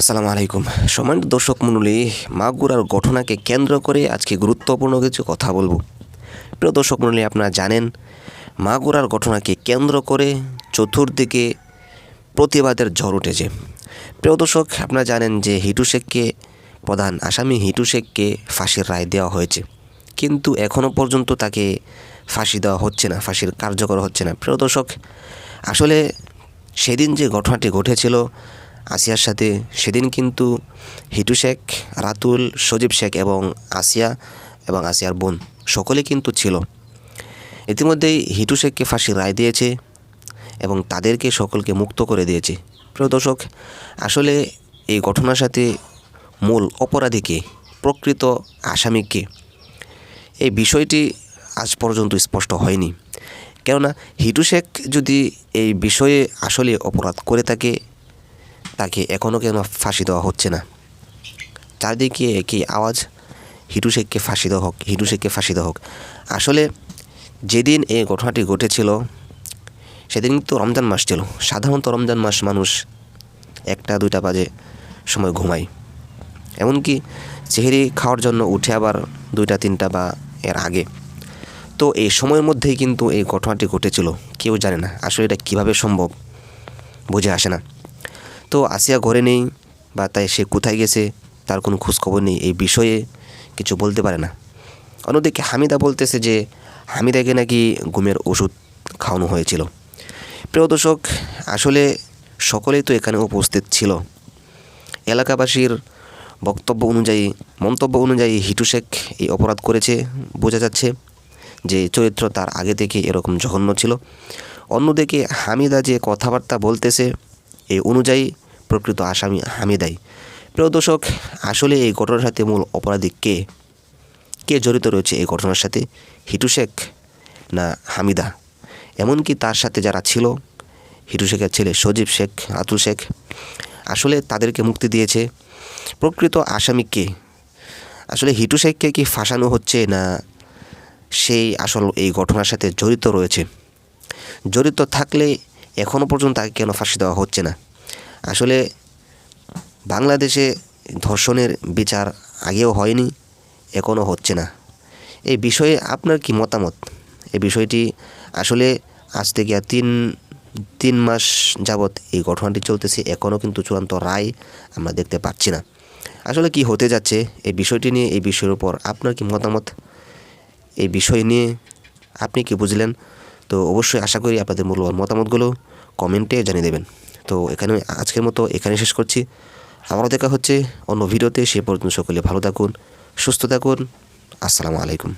আসসালামু আলাইকুম। সম্মানিত দর্শক মণ্ডলী, মাগুরার ঘটনাকে কেন্দ্র করে আজকে গুরুত্বপূর্ণ কিছু কথা বলব। প্রিয় দর্শক মণ্ডলী, আপনারা জানেন, মাগুরার ঘটনাকে কেন্দ্র করে চতুর্দিকে প্রতিবাদের ঝড় উঠেছে। প্রিয় দর্শক, আপনারা জানেন যে হিটু শেখকে, প্রধান আসামি হিটু শেখকে ফাঁসির রায় দেওয়া হয়েছে। কিন্তু এখনও পর্যন্ত তাকে ফাঁসি দেওয়া হচ্ছে না, ফাঁসির কার্যকর হচ্ছে না। প্রিয় দর্শক, আসলে সেদিন যে ঘটনাটি ঘটেছিল আসিয়ার সাথে, সেদিন কিন্তু হিটু শেখ, রাতুল, সজীব শেখ এবং আসিয়া এবং আসিয়ার বোন সকলে কিন্তু ছিল। ইতিমধ্যেই হিটু শেখকে ফাঁসির রায় দিয়েছে এবং তাদেরকে সকলকে মুক্ত করে দিয়েছে। প্রিয় দর্শক, আসলে এই ঘটনার সাথে মূল অপরাধীকে প্রকৃত আসামিকে এই বিষয়টি আজ পর্যন্ত স্পষ্ট হয়নি। কেননা হিটু শেখ যদি এই বিষয়ে আসলে অপরাধ করে থাকে তাকে এখনও কেন ফাঁসি দেওয়া হচ্ছে না? চারদিকে একই আওয়াজ? হিটু শেখকে ফাঁসি দেওয়া হোক, হিটু শেখকে ফাঁসি দেওয়া হোক। আসলে যেদিন এই ঘটনাটি ঘটেছিল, সেদিন তো রমজান মাস ছিল। সাধারণত রমজান মাস মানুষ একটা, দুইটা বাজে সময় ঘুমায়। এমনকি চেহারি খাওয়ার জন্য উঠে আবার দুইটা, তিনটা বা এর আগে। তো এই সময়ের মধ্যেই কিন্তু এই ঘটনাটি ঘটেছিল। কেউ জানে না আসলে এটা কীভাবে সম্ভব, বুঝে আসে না। তো আসিয়া ঘরে নেই বা তাই সে কোথায় গেছে তার কোনো খোঁজখবর নেই এই বিষয়ে কিছু বলতে পারে না। অন্যদিকে হামিদা বলতেছে যে হামিদাকে নাকি ঘুমের ওষুধ খাওয়ানো হয়েছিল। প্রিয় দর্শক, আসলে সকলেই তো এখানে উপস্থিত ছিল। এলাকাবাসীর বক্তব্য অনুযায়ী, মন্তব্য অনুযায়ী হিটু শেখ এই অপরাধ করেছে, বোঝা যাচ্ছে যে চরিত্র তার আগে থেকে এরকম জঘন্য ছিল। অন্যদিকে হামিদা যে কথাবার্তা বলতেছে এই অনুযায়ী প্রকৃত আসামি হামিদাই প্রিয় দর্শক, আসলে এই ঘটনার সাথে মূল অপরাধী কে? কে জড়িত রয়েছে এই ঘটনার সাথে? হিটু শেখ না হামিদা? এমনকি তার সাথে যারা ছিল, হিটু শেখের ছেলে সজীব শেখ আতুল শেখ, আসলে তাদেরকে মুক্তি দিয়েছে প্রকৃত আসামি কে? আসলে হিটু শেখকে কি ফাঁসানো হচ্ছে না সেই আসল এই ঘটনার সাথে জড়িত রয়েছে? জড়িত থাকলে এখনও পর্যন্ত তাকে কেন ফাঁসি দেওয়া হচ্ছে না? আসলে বাংলাদেশে ধর্ষণের বিচার আগেও হয়নি এখনও হচ্ছে না। এই বিষয়ে আপনার কি মতামত? এই বিষয়টি আসলে আজ থেকে তিন তিন মাস যাবৎ এই ঘটনাটি চলতেছে এখনও কিন্তু চূড়ান্ত রায় আমরা দেখতে পাচ্ছি না। আসলে কি হতে যাচ্ছে এই বিষয়টি নিয়ে, এই বিষয়ের উপর আপনার কি মতামত? এই বিষয় নিয়ে আপনি কি বুঝলেন? তো অবশ্যই আশা করি আপনাদের মূল্যবান মতামতগুলো কমেন্টে জানিয়ে দেবেন। তো এখানে আজকের মতো এখানে শেষ করছি। আমারও দেখা হচ্ছে অন্য ভিডিওতে। সে পর্যন্ত সকলে ভালো থাকুন, সুস্থ থাকুন। আসসালামু আলাইকুম।